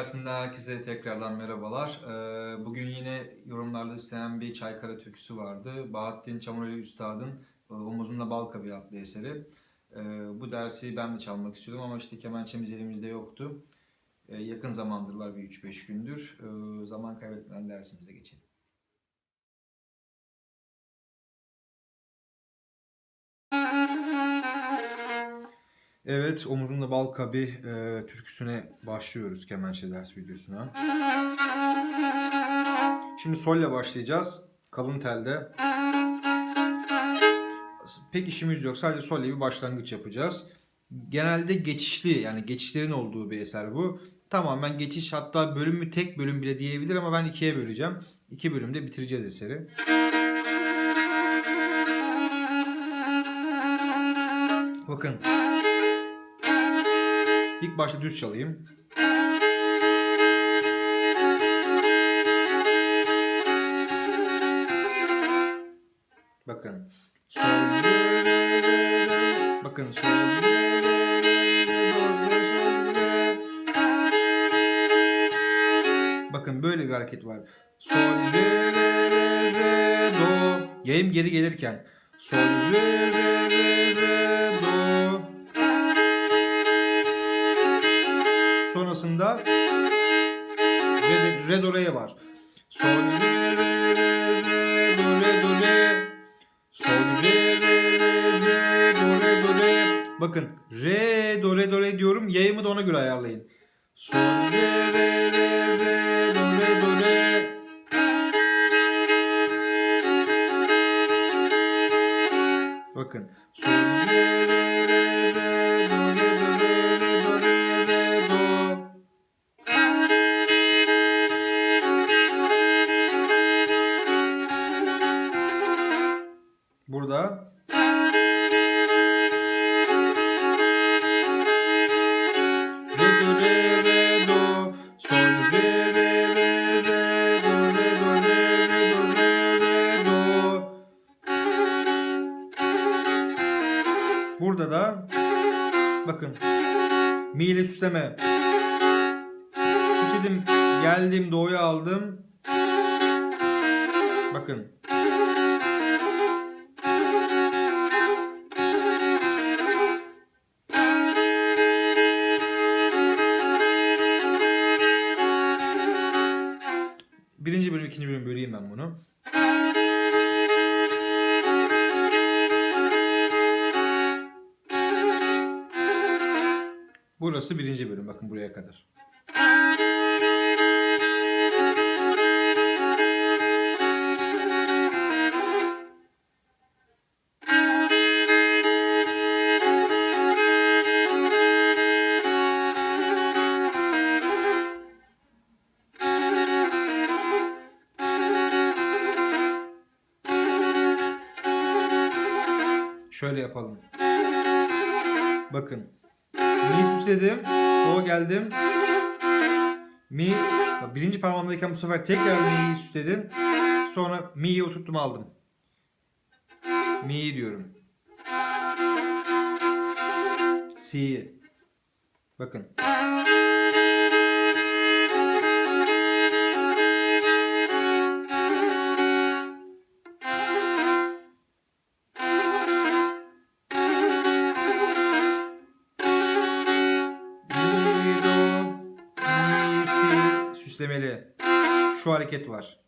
Kemençe dersinden herkese tekrardan merhabalar. Ee, Bugün yine yorumlarda istenen bir Çaykara türküsü vardı. Bahattin Çamureli Üstad'ın e, Omuzunda Bal Kabağı adlı eseri. Ee, Bu dersi ben de çalmak istiyordum ama işte kemençemiz elimizde yoktu. Ee, Yakın zamandırlar bir 3-5 gündür. Zaman kaybetmeden dersimize geçelim. Evet, Omuzunda Bal Kabi e, türküsüne başlıyoruz kemençe ders videosuna. Şimdi solle başlayacağız. Kalın telde. Pek işimiz yok. Sadece solle bir başlangıç yapacağız. Genelde geçişli yani geçişlerin olduğu bir eser bu. Tamamen geçiş hatta bölümü tek bölüm bile diyebilir ama ben ikiye böleceğim. İki bölümde bitireceğiz eseri. Bakın. İlk başta düz çalayım. Bakın. Sol. Bakın sol. Bakın böyle bir hareket var. Sol, re, re, re, do. Yayım geri gelirken. Sol, re, re, re, Sonrasında re, re do re var. Sol re re re do re do re. Sol re re re re do re do re. Bakın re do re do re diyorum. Yayımı da ona göre ayarlayın. Sol re re re re do re do re. Bakın. Sol mi ile süsleme. Süsledim geldim do'yu aldım. Bakın. Birinci bölüm, ikinci bölüm böleyim ben bunu. Burası birinci bölüm. Bakın buraya kadar. Şöyle yapalım. Bakın. Mi süsledim. Do geldim. Mi. Birinci parmağımdayken bu sefer tekrar mi'yi süsledim. Sonra mi'yi oturttum aldım. Mi diyorum. Si. Bakın. Hareket var.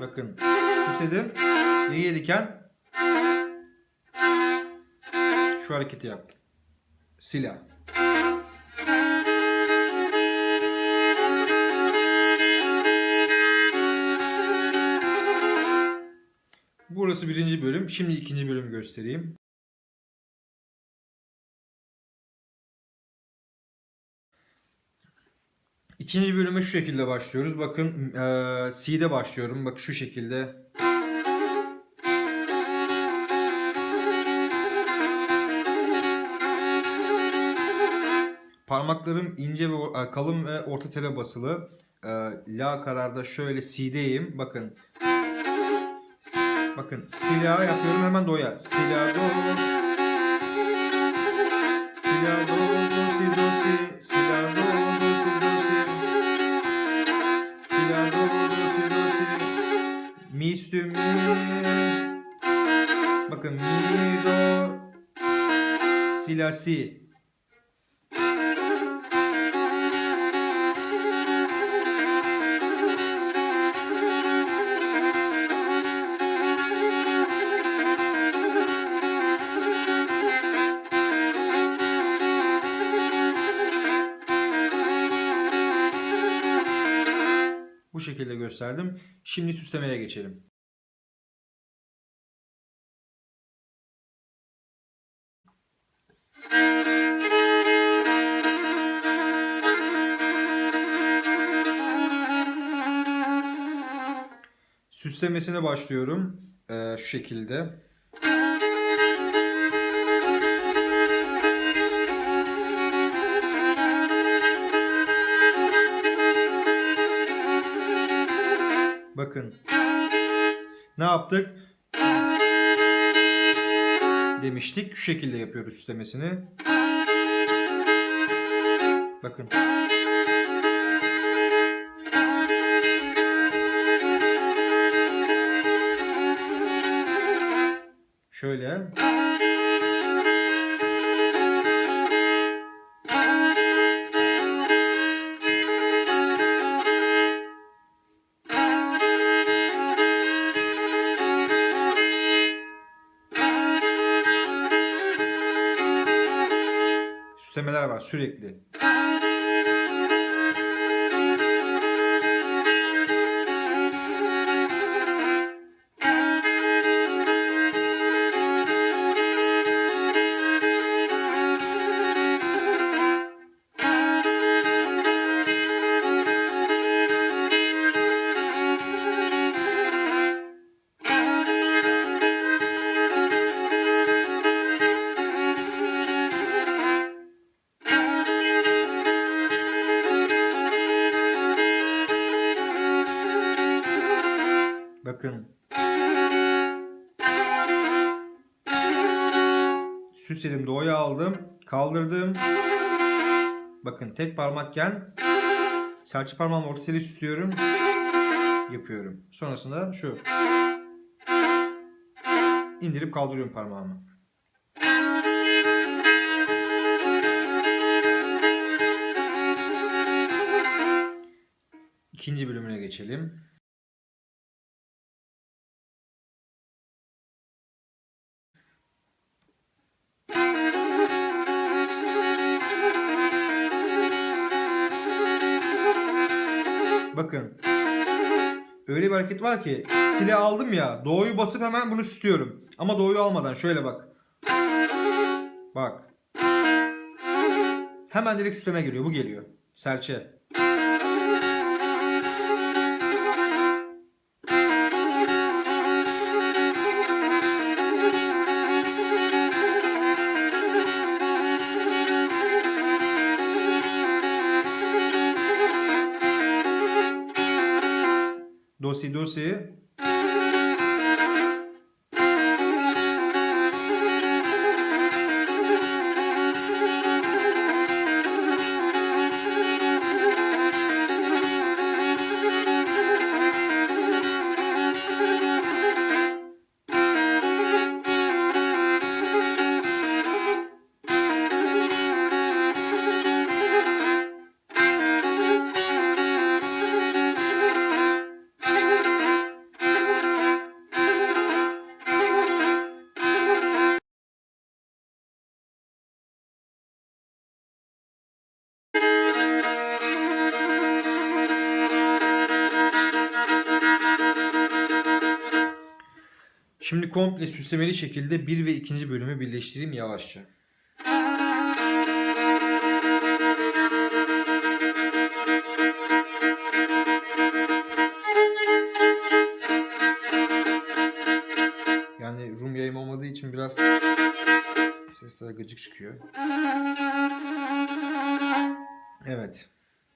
Bakın süsledim. Gelirken şu hareketi yaptım. Silah. Burası birinci bölüm. Şimdi ikinci bölümü göstereyim. İkinci bölüme şu şekilde başlıyoruz. Bakın eee C'de başlıyorum. Bak şu şekilde. Parmaklarım ince ve e, kalın ve orta tele basılı. Eee La kararda şöyle C'deyim. Bakın. Bakın sila yapıyorum hemen do'ya. Sila do. Sila do Bakın mi do. Sila si. Bu şekilde gösterdim. Şimdi süslemeye geçelim. Süslemesine başlıyorum. Ee, şu şekilde. Bakın. Ne yaptık? Demiştik. Şu şekilde yapıyoruz süslemesini. Bakın. Şöyle. Süslemeler var sürekli. Süsledim, doğuya aldım, kaldırdım. Bakın tek parmakken serçe parmağımla orta teli süslüyorum. Yapıyorum. Sonrasında şu. indirip kaldırıyorum parmağımı. İkinci bölümüne geçelim. Bakın. Öyle bir hareket var ki sile aldım ya doğuyu basıp hemen bunu süslüyorum. Ama doğuyu almadan şöyle bak. Bak. Hemen direkt süsleme geliyor. Bu geliyor. Serçe. você Şimdi komple süslemeli şekilde bir ve ikinci bölümü birleştireyim yavaşça. Yani Rum yayım olmadığı için biraz sesler gıcık çıkıyor. Evet.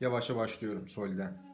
Yavaşça başlıyorum solden.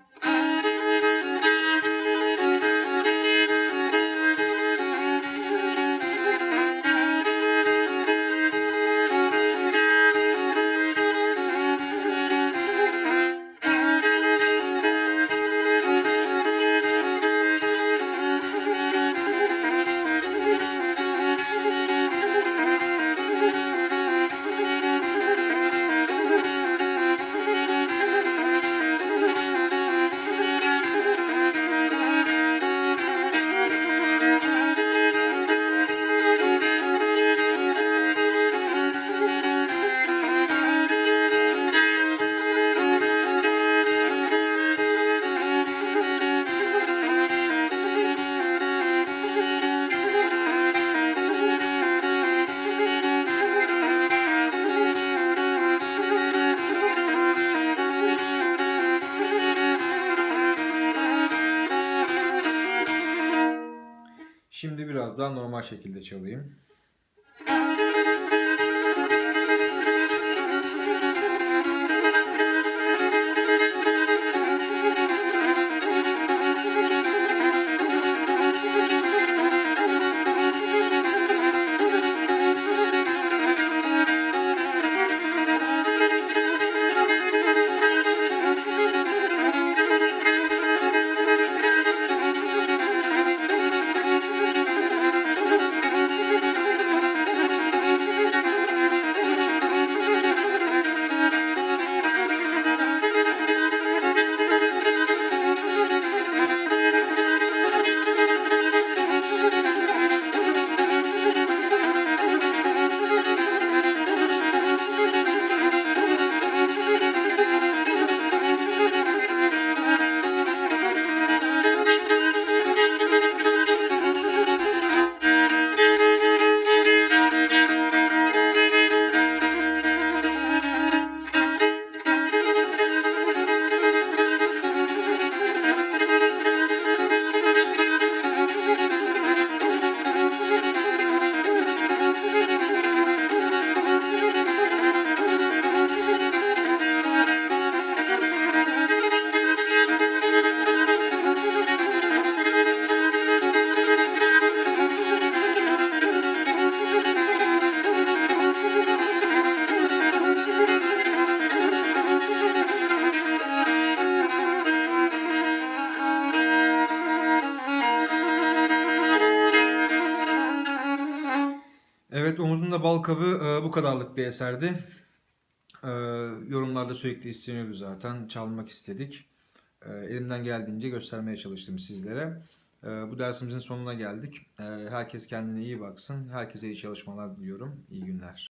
Şimdi biraz daha normal şekilde çalayım. Omuzunda bal kabı e, bu kadarlık bir eserdi. E, yorumlarda sürekli isteniyordu zaten. Çalmak istedik. E, elimden geldiğince göstermeye çalıştım sizlere. E, bu dersimizin sonuna geldik. E, herkes kendine iyi baksın. Herkese iyi çalışmalar diliyorum. İyi günler.